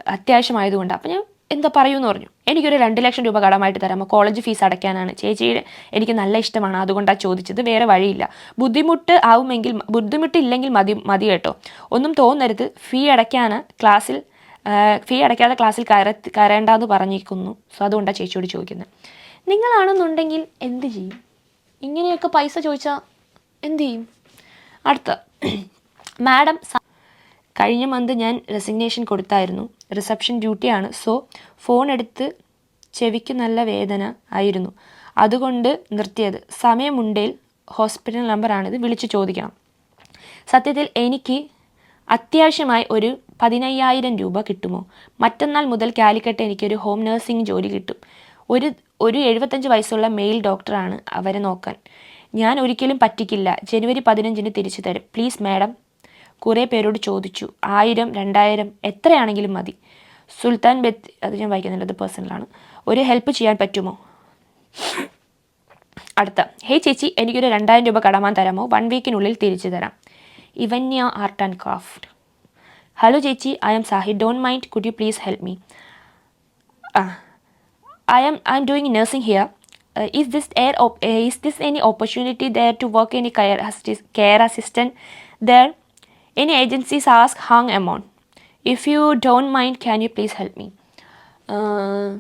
A: അത്യാവശ്യമായതുകൊണ്ട്. അപ്പം ഞാൻ എന്താ പറയൂന്ന് പറഞ്ഞു. എനിക്കൊരു രണ്ട് ലക്ഷം രൂപ കടമായിട്ട് തരാമോ? കോളേജ് ഫീസ് അടയ്ക്കാനാണ്. ചേച്ചിയുടെ എനിക്ക് നല്ല ഇഷ്ടമാണ്. അതുകൊണ്ടാണ് ചോദിച്ചത്. വേറെ വഴിയില്ല. ബുദ്ധിമുട്ട് ആവുമെങ്കിൽ ബുദ്ധിമുട്ടില്ലെങ്കിൽ മതി മതി കേട്ടോ. ഒന്നും തോന്നരുത്. ഫീ അടയ്ക്കാൻ ക്ലാസ്സിൽ ഫീ അടയ്ക്കാതെ ക്ലാസ്സിൽ കയറ കയറേണ്ടെന്ന് പറഞ്ഞിരിക്കുന്നു. സോ അതുകൊണ്ടാണ് ചേച്ചിയോട് ചോദിക്കുന്നത് നിങ്ങളാണെന്നുണ്ടെങ്കിൽ എന്ത് ചെയ്യും? ഇങ്ങനെയൊക്കെ പൈസ ചോദിച്ചാൽ എന്ത് ചെയ്യും? അടുത്ത. മാഡം കഴിഞ്ഞ മന്ത് ഞാൻ റെസിഗ്നേഷൻ കൊടുത്തായിരുന്നു. റിസപ്ഷൻ ഡ്യൂട്ടിയാണ് സോ ഫോൺ എടുത്ത് ചെവിക്ക് നല്ല വേദന ആയിരുന്നു. അതുകൊണ്ട് നിർത്തിയത്. സമയമുണ്ടേൽ ഹോസ്പിറ്റൽ നമ്പറാണിത് വിളിച്ച് ചോദിക്കണം. സത്യത്തിൽ എനിക്ക് അത്യാവശ്യമായി ഒരു പതിനയ്യായിരം രൂപ കിട്ടുമോ? മറ്റന്നാൾ മുതൽ കാലിക്കട്ട് എനിക്കൊരു ഹോം നഴ്സിംഗ് ജോലി കിട്ടും. ഒരു ഒരു എഴുപത്തഞ്ച് വയസ്സുള്ള മെയിൽ ഡോക്ടറാണ് അവരെ നോക്കാൻ. ഞാൻ ഒരിക്കലും പറ്റിക്കില്ല. ജനുവരി പതിനഞ്ചിന് തിരിച്ചു തരും. പ്ലീസ് മാഡം കുറേ പേരോട് ചോദിച്ചു ആയിരം രണ്ടായിരം എത്രയാണെങ്കിലും മതി. സുൽത്താൻ ബെത്ത് അത് ഞാൻ വായിക്കുന്നില്ല അത് പേഴ്സണലാണ് ഒരു ഹെൽപ്പ് ചെയ്യാൻ പറ്റുമോ? അടുത്ത ഹേ ചേച്ചി എനിക്കൊരു രണ്ടായിരം രൂപ കടമാൻ തരാമോ? വൺ വീക്കിനുള്ളിൽ തിരിച്ചു തരാം. ഇവന്യ ആർട്ട് ആൻഡ് ക്രാഫ്റ്റ്. ഹലോ ചേച്ചി I am Sahi don't mind could you please help me ah I am I am doing nursing here is this air uh, is this any opportunity there to work care care assistant there? Any agencies ask hung amount. If you don't mind, can you please help me? Uh,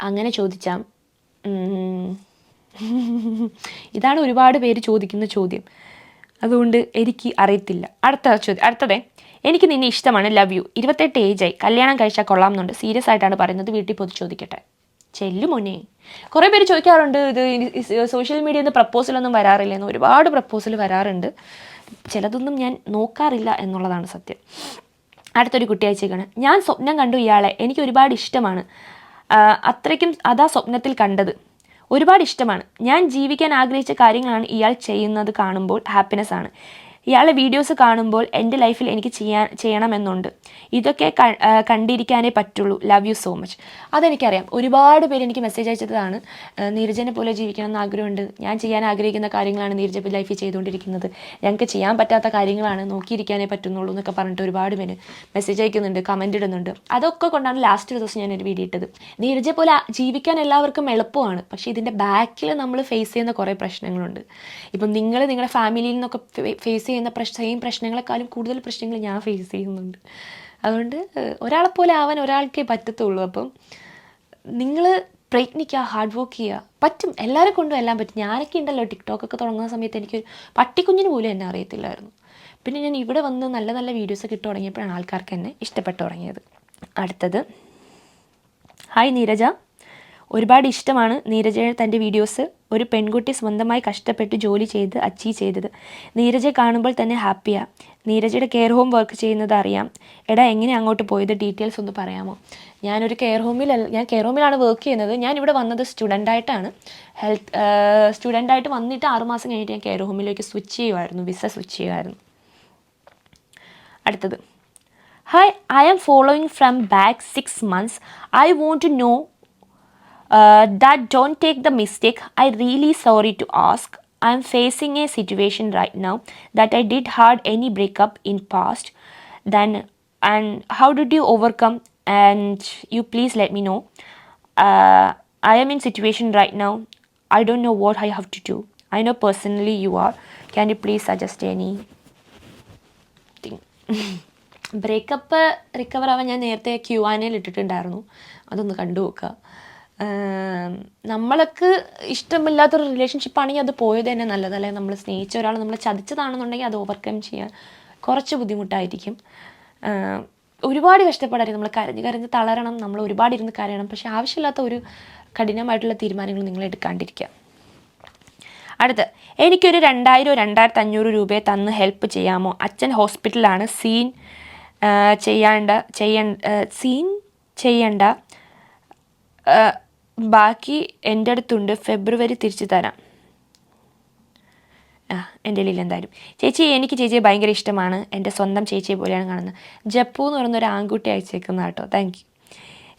A: അങ്ങനെ ചോദിച്ചാൽ ഇതാണ് ഒരുപാട് പേര് ചോദിക്കുന്ന ചോദ്യം. അതുകൊണ്ട് എനിക്ക് അറിയത്തില്ല. അടുത്ത ചോദ്യം അടുത്തതേ. എനിക്ക് നിന്നെ ഇഷ്ടമാണ് ലവ് യു ഇരുപത്തെട്ട് ഏജായി കല്യാണം കഴിച്ചാൽ കൊള്ളാമെന്നുണ്ട് സീരിയസ് ആയിട്ടാണ് പറയുന്നത്. വീട്ടിൽ പോയി ചോദിക്കട്ടെ. ചെല്ലു മോനെ കുറേ പേര് ചോദിക്കാറുണ്ട് ഇത് സോഷ്യൽ മീഡിയയിൽ നിന്ന് പ്രപ്പോസലൊന്നും വരാറില്ല എന്ന്. ഒരുപാട് പ്രപ്പോസൽ വരാറുണ്ട്. ചിലതൊന്നും ഞാൻ നോക്കാറില്ല എന്നുള്ളതാണ് സത്യം. അടുത്തൊരു കുട്ടി അയച്ചേക്കാണ് ഞാൻ സ്വപ്നം കണ്ടു ഇയാളെ. എനിക്ക് ഒരുപാട് ഇഷ്ടമാണ്. അത്രയ്ക്കും അതാ സ്വപ്നത്തിൽ കണ്ടത്. ഒരുപാട് ഇഷ്ടമാണ്. ഞാൻ ജീവിക്കാൻ ആഗ്രഹിച്ച കാര്യങ്ങളാണ് ഇയാൾ ചെയ്യുന്നത് കാണുമ്പോൾ ഹാപ്പിനെസ് ആണ് ഇയാളെ വീഡിയോസ് കാണുമ്പോൾ എന്റെ ലൈഫിൽ എനിക്ക് ചെയ്യാൻ ചെയ്യണമെന്നുണ്ട്. ഇതൊക്കെ കണ്ടിരിക്കാനേ പറ്റുള്ളൂ. ലവ് യു സോ മച്ച് അതെനിക്കറിയാം. ഒരുപാട് പേര് എനിക്ക് മെസ്സേജ് അയച്ചതാണ്. നീരജനെ പോലെ ജീവിക്കണം എന്ന് ആഗ്രഹമുണ്ട്. ഞാൻ ചെയ്യാൻ ആഗ്രഹിക്കുന്ന കാര്യങ്ങളാണ് നീരജ ലൈഫിൽ ചെയ്തുകൊണ്ടിരിക്കുന്നത്. ഞങ്ങൾക്ക് ചെയ്യാൻ പറ്റാത്ത കാര്യങ്ങളാണ് നോക്കിയിരിക്കാനേ പറ്റുന്നുള്ളൂ എന്നൊക്കെ പറഞ്ഞിട്ട് ഒരുപാട് പേര് മെസ്സേജ് അയക്കുന്നുണ്ട് കമന്റ് ഇടുന്നുണ്ട്. അതൊക്കെ കൊണ്ടാണ് ലാസ്റ്റ് ഒരു ദിവസം ഞാനൊരു വീഡിയോ ഇട്ടത്. നീരജ പോലെ ജീവിക്കാൻ എല്ലാവർക്കും എളുപ്പമാണ്. പക്ഷേ ഇതിന്റെ ബാക്കിൽ നമ്മൾ ഫേസ് ചെയ്യുന്ന കുറേ പ്രശ്നങ്ങളുണ്ട്. ഇപ്പം നിങ്ങൾ നിങ്ങളുടെ ഫാമിലിയിൽ നിന്നൊക്കെ ഫേസ് ചെയ്യുന്ന പ്രശ്ന സെയിം പ്രശ്നങ്ങളെക്കാളും കൂടുതൽ പ്രശ്നങ്ങൾ ഞാൻ ഫേസ് ചെയ്യുന്നുണ്ട്. അതുകൊണ്ട് ഒരാളെ ഒരാളെപ്പോലെ ആവാൻ ഒരാൾക്കേ പറ്റത്തുള്ളൂ. അപ്പം നിങ്ങൾ പ്രയത്നിക്കുക ഹാർഡ് വർക്ക് ചെയ്യുക. പറ്റും. എല്ലാവരെ കൊണ്ടും എല്ലാം പറ്റും. ഞാനൊക്കെ ഉണ്ടല്ലോ ടിക്ടോക്കൊക്കെ തുടങ്ങുന്ന സമയത്ത് എനിക്ക് പട്ടിക്കുഞ്ഞിന് പോലും എന്നെ അറിയത്തില്ലായിരുന്നു. പിന്നെ ഞാൻ ഇവിടെ വന്ന് നല്ല നല്ല വീഡിയോസൊക്കെ ഇട്ട് തുടങ്ങിയപ്പോഴാണ് ആൾക്കാർക്ക് എന്നെ ഇഷ്ടപ്പെട്ടു തുടങ്ങിയത്. അടുത്തത്. ഹായ് നീരജ. ഒരുപാട് ഇഷ്ടമാണ് നീരജയുടെ തന്റെ വീഡിയോസ് ഒരു പെൺകുട്ടി സ്വന്തമായി കഷ്ടപ്പെട്ട് ജോലി ചെയ്ത് അച്ചീവ് ചെയ്തത്. നീരജയെ കാണുമ്പോൾ തന്നെ ഹാപ്പിയാണ് നീരജയുടെ കെയർ ഹോം വർക്ക് ചെയ്യുന്നത് അറിയാം. എടാ എങ്ങനെ അങ്ങോട്ട് പോയത്? ഡീറ്റെയിൽസ് ഒന്ന് പറയാമോ? ഞാനൊരു കെയർ ഹോമിലല്ല ഞാൻ കെയർ ഹോമിലാണ് വർക്ക് ചെയ്യുന്നത്. ഞാൻ ഇവിടെ വന്നത് സ്റ്റുഡന്റായിട്ടാണ് ഹെൽത്ത് സ്റ്റുഡന്റായിട്ട് വന്നിട്ട് ആറുമാസം കഴിഞ്ഞിട്ട് ഞാൻ കെയർ ഹോമിലേക്ക് സ്വിച്ച് ചെയ്യുമായിരുന്നു വിസ സ്വിച്ച് ചെയ്യുമായിരുന്നു അടുത്തത്. Hi I am following from back six months I want to know that don't take the mistake I really sorry to ask I am facing a situation right now that I did hard any breakup in past then and how did you overcome and you please let me know I am in situation right now I don't know what I have to do I know personally you are can you please suggest anything breakup recover ആവാൻ ഞാൻ നേരത്തെ ക്യു ആനയിൽ ഇട്ടിട്ടുണ്ടായിരുന്നു. അതൊന്ന് കണ്ടു നമ്മൾക്ക് ഇഷ്ടമില്ലാത്തൊരു റിലേഷൻഷിപ്പാണെങ്കിൽ അത് പോയത് തന്നെ നല്ലതല്ലേ നമ്മൾ സ്നേഹിച്ച ഒരാൾ നമ്മളെ ചതിച്ചതാണെന്നുണ്ടെങ്കിൽ അത് ഓവർകം ചെയ്യാൻ കുറച്ച് ബുദ്ധിമുട്ടായിരിക്കും. ഒരുപാട് കഷ്ടപ്പെടായിരിക്കും. നമ്മൾ കരഞ്ഞ് കരഞ്ഞ് തളരണം നമ്മൾ ഒരുപാട് ഇരുന്ന് കരയണം. പക്ഷേ ആവശ്യമില്ലാത്ത ഒരു കഠിനമായിട്ടുള്ള തീരുമാനങ്ങൾ നിങ്ങൾ എടുക്കാണ്ടിരിക്കുക. അടുത്ത് എനിക്കൊരു രണ്ടായിരം രണ്ടായിരത്തി അഞ്ഞൂറ് രൂപയെ തന്ന് ഹെൽപ്പ് ചെയ്യാമോ? അച്ഛൻ ഹോസ്പിറ്റലാണ് സീൻ ചെയ്യാണ്ട് ചെയ്യ സീൻ ചെയ്യണ്ട ബാക്കി എന്റെ അടുത്തുണ്ട്. ഫെബ്രുവരി തിരിച്ചു തരാം. ആ എന്റെ കയ്യിൽ എന്തായാലും. ചേച്ചി എനിക്ക് ചേച്ചിയെ ഭയങ്കര ഇഷ്ടമാണ്. എന്റെ സ്വന്തം ചേച്ചിയെ പോലെയാണ് കാണുന്നത്. ജപ്പു എന്ന് പറയുന്ന ഒരു ആൺകുട്ടി അയച്ചേക്കുന്ന കേട്ടോ. താങ്ക് യു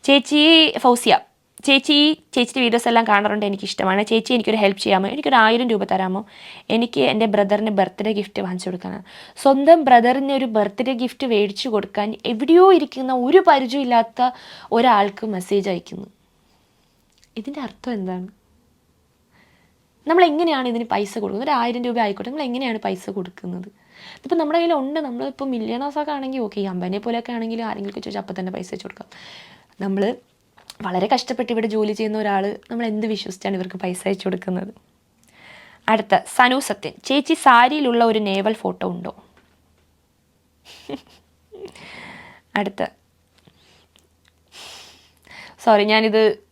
A: ചേച്ചി ഫൗസിയ. ചേച്ചി ചേച്ചിയുടെ വീഡിയോസ് എല്ലാം കാണാറുണ്ട്. എനിക്ക് ഇഷ്ടമാണ്. ചേച്ചി എനിക്കൊരു ഹെൽപ്പ് ചെയ്യാമോ? എനിക്കൊരു ആയിരം രൂപ തരാമോ? എനിക്ക് എന്റെ ബ്രദറിന് ബർത്ത്ഡേ ഗിഫ്റ്റ് വാങ്ങിച്ചു കൊടുക്കാനാണ്. സ്വന്തം ബ്രദറിന് ഒരു ബർത്ത്ഡേ ഗിഫ്റ്റ് മേടിച്ചു കൊടുക്കാൻ എവിടെയോ ഇരിക്കുന്ന ഒരു പരിചയമില്ലാത്ത ഒരാൾക്ക് മെസ്സേജ് അയക്കുന്നു. ഇതിന്റെ അർത്ഥം എന്താണ്? നമ്മൾ എങ്ങനെയാണ് ഇതിന് പൈസ കൊടുക്കുന്നത്? ഒരു ആയിരം രൂപ ആയിക്കോട്ടെ നമ്മൾ എങ്ങനെയാണ് പൈസ കൊടുക്കുന്നത്? ഇപ്പം നമ്മുടെ കയ്യിൽ ഉണ്ട് നമ്മളിപ്പോൾ മില്യണേഴ്സൊക്കെ ആണെങ്കിൽ ഓക്കെ ഈ അമ്പനെ പോലെയൊക്കെ ആണെങ്കിൽ ആരെങ്കിലും ചോദിച്ചാൽ അപ്പം തന്നെ പൈസ വെച്ച് കൊടുക്കാം. നമ്മൾ വളരെ കഷ്ടപ്പെട്ട് ഇവിടെ ജോലി ചെയ്യുന്ന ഒരാൾ നമ്മൾ എന്ത് വിശ്വസിച്ചാണ് ഇവർക്ക് പൈസ അയച്ചു കൊടുക്കുന്നത്? അടുത്ത സനു സത്യൻ. ചേച്ചി സാരിയിലുള്ള ഒരു നേവൽ ഫോട്ടോ ഉണ്ടോ? അടുത്ത. സോറി ഞാനിത്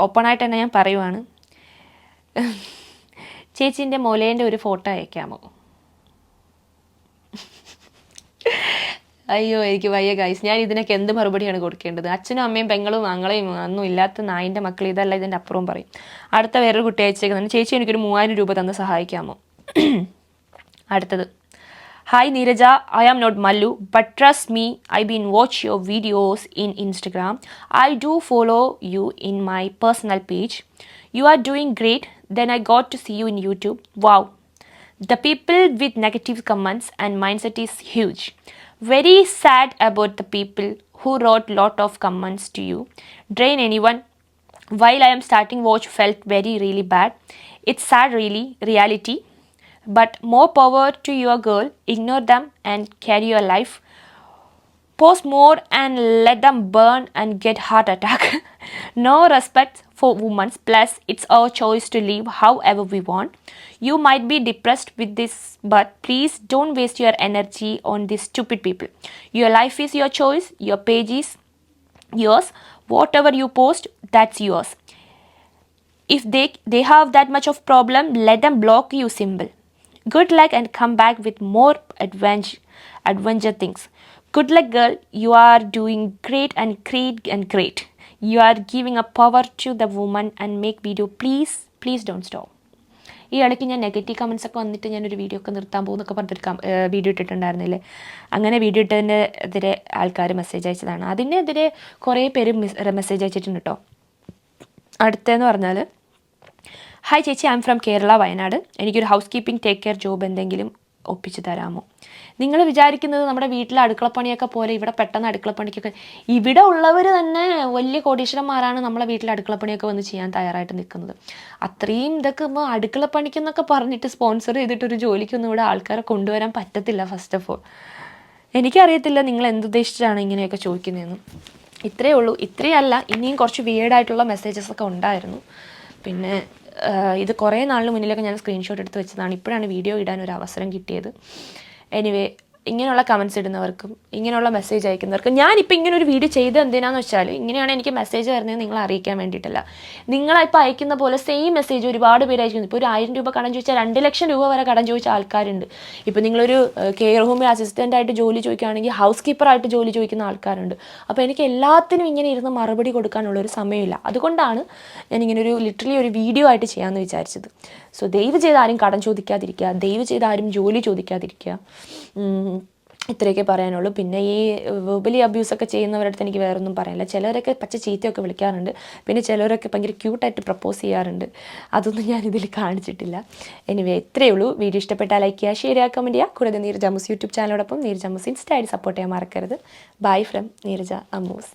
A: ഓപ്പണായിട്ട് തന്നെ ഞാൻ പറയുവാണ്. ചേച്ചീന്റെ മൊലേന്റെ ഒരു ഫോട്ടോ അയക്കാമോ? അയ്യോ എനിക്ക് വയ്യ ഗൈസ് ഞാൻ ഇതിനൊക്കെ എന്ത് മറുപടിയാണ് കൊടുക്കേണ്ടത്? അച്ഛനും അമ്മയും പെങ്ങളും ആങ്ങളെയും ഒന്നും ഇല്ലാത്ത നായിന്റെ മക്കൾ ഇതല്ല ഇതിന്റെ അപ്പുറവും പറയും. അടുത്ത വേറൊരു കുട്ടി അയച്ചേക്കുന്നുണ്ട്. ചേച്ചി എനിക്കൊരു മൂവായിരം രൂപ തന്ന് സഹായിക്കാമോ? അടുത്തത്. Hi Neeraja, I am not Mallu, but trust me, I've been watch your videos in Instagram. I do follow you in my personal page. You are doing great. Then I got to see you in YouTube. Wow. The people with negative comments and mindset is huge. Very sad about the people who wrote lot of comments to you. Drain anyone. While I am starting watch felt very really bad. It's sad really reality but more power to your girl. Ignore them and carry your life. Post more and let them burn and get heart attack. No respect for women. Plus it's our choice to live however we want. You might be depressed with this but please don't waste your energy on these stupid people. Your life is your choice. Your page is yours. Whatever you post that's yours. If they they have that much of problem let them block you simple good luck and come back with more adventure adventure things good luck girl you are doing great and great and great you are giving a power to the woman and make video please please don't stop ഈ ഇടയ്ക്ക് ഞാൻ നെഗറ്റീവ് കമൻസ് ഒക്കെ വന്നിട്ട് ഞാനൊരു വീഡിയോ ഒക്കെ നിർത്താൻ പോകുന്നൊക്കെ പറഞ്ഞിട്ട് വീഡിയോ ഇട്ടിട്ടുണ്ടായിരുന്നില്ലേ അങ്ങനെ വീഡിയോ ഇട്ടതിന്റെ എതിരെ ആൾക്കാർ മെസ്സേജ് അയച്ചതാണ് അതിനെതിരെ കുറേ പേര് മെസ്സേജ് അയച്ചിട്ടുണ്ട് കേട്ടോ അടുത്തതെന്ന് പറഞ്ഞാൽ ഹായ് ചേച്ചി. I am from Kerala Wayanad. എനിക്കൊരു housekeeping take care job എന്തെങ്കിലും ഒപ്പിച്ചു തരാമോ? നിങ്ങൾ വിചാരിക്കുന്നത് നമ്മുടെ വീട്ടിലെ അടുക്കളപ്പണിയൊക്കെ പോലെ ഇവിടെ പെട്ടെന്ന് അടുക്കളപ്പണിക്കൊക്കെ ഇവിടെ ഉള്ളവർ തന്നെ വലിയ കോടീശ്വരന്മാരാണ് നമ്മളെ വീട്ടിലെ അടുക്കളപ്പണിയൊക്കെ വന്ന് ചെയ്യാൻ തയ്യാറായിട്ട് നിൽക്കുന്നത്. അത്രയും ഇതൊക്കെ ഇപ്പോൾ അടുക്കളപ്പണിക്കെന്നൊക്കെ പറഞ്ഞിട്ട് സ്പോൺസർ ചെയ്തിട്ട് ഒരു ജോലിക്കൊന്നും ഇവിടെ ആൾക്കാരെ കൊണ്ടുവരാൻ പറ്റത്തില്ല ഫസ്റ്റ് ഓഫ് ഓൾ എനിക്കറിയത്തില്ല നിങ്ങൾ എന്തുദ്ദേശിച്ചാണ് ഇങ്ങനെയൊക്കെ ചോദിക്കുന്നതെന്ന്. ഇത്രയേ ഉള്ളൂ. ഇത്രയല്ല ഇനിയും കുറച്ച് വിയേഡായിട്ടുള്ള മെസ്സേജസ് ഒക്കെ ഉണ്ടായിരുന്നു. പിന്നെ ഇത് കുറേ നാളിന് മുന്നിലൊക്കെ ഞാൻ സ്ക്രീൻഷോട്ട് എടുത്ത് വെച്ചതാണ്. ഇപ്പോഴാണ് വീഡിയോ ഇടാൻ ഒരു അവസരം കിട്ടിയത്. എനിവേ ഇങ്ങനെയുള്ള കമൻസ് ഇടുന്നവർക്കും ഇങ്ങനെയുള്ള മെസ്സേജ് അയക്കുന്നവർക്കും ഞാനിപ്പോൾ ഇങ്ങനെ ഒരു വീഡിയോ ചെയ്ത് എന്തിനാന്ന് വെച്ചാൽ ഇങ്ങനെയാണ് എനിക്ക് മെസ്സേജ് വരുന്നത് നിങ്ങൾ അറിയിക്കാൻ വേണ്ടിയിട്ടല്ല. നിങ്ങളിപ്പോൾ അയക്കുന്ന പോലെ സെയിം മെസ്സേജ് ഒരുപാട് പേര് അയക്കുന്നു ഇപ്പോൾ ഒരു ആയിരം രൂപ കടം ചോദിച്ചാൽ രണ്ട് ലക്ഷം രൂപ വരെ കടം ചോദിച്ച ആൾക്കാരുണ്ട്. ഇപ്പോൾ നിങ്ങളൊരു കെയർ ഹോമിൽ അസിസ്റ്റന്റ് ആയിട്ട് ജോലി ചോദിക്കുകയാണെങ്കിൽ ഹൗസ് കീപ്പറായിട്ട് ജോലി ചോദിക്കുന്ന ആൾക്കാരുണ്ട്. അപ്പോൾ എനിക്ക് എല്ലാത്തിനും ഇങ്ങനെ ഇരുന്ന് മറുപടി കൊടുക്കാനുള്ളൊരു സമയമില്ല. അതുകൊണ്ടാണ് ഞാൻ ഇങ്ങനെ ഒരു ലിറ്ററലി ഒരു വീഡിയോ ആയിട്ട് ചെയ്യാമെന്ന് വിചാരിച്ചത്. സോ ദയവ് ചെയ്ത് ആരും കടം ചോദിക്കാതിരിക്കുക ദയവ് ചെയ്ത് ആരും ജോലി ചോദിക്കാതിരിക്കുക. ഇത്രയൊക്കെ പറയാനുള്ളൂ. പിന്നെ ഈ വെർബലി അബ്യൂസൊക്കെ ചെയ്യുന്നവരുടെ അടുത്ത് എനിക്ക് വേറൊന്നും പറയാനില്ല. ചിലരൊക്കെ പച്ച ചീത്തയൊക്കെ വിളിക്കാറുണ്ട്. പിന്നെ ചിലരൊക്കെ ഭയങ്കര ക്യൂട്ടായിട്ട് പ്രപ്പോസ് ചെയ്യാറുണ്ട്. അതൊന്നും ഞാൻ ഇതിൽ കാണിച്ചിട്ടില്ല. എനിവേ ഇത്രയേ ഉള്ളൂ. വീഡിയോ ഇഷ്ടപ്പെട്ടാൽ ലൈക്ക് ചെയ്യുക ഷെയർ ചെയ്യുക കമന്റ് ചെയ്യുക. കൂടാതെ നീരജ അമ്മൂസ് യൂട്യൂബ് ചാനലോടൊപ്പം നീരജ അമ്മൂസ് ഇൻസ്റ്റ ഐ സപ്പോർട്ട് ചെയ്യാൻ മറക്കരുത്. Bye from Neeraja Ammus.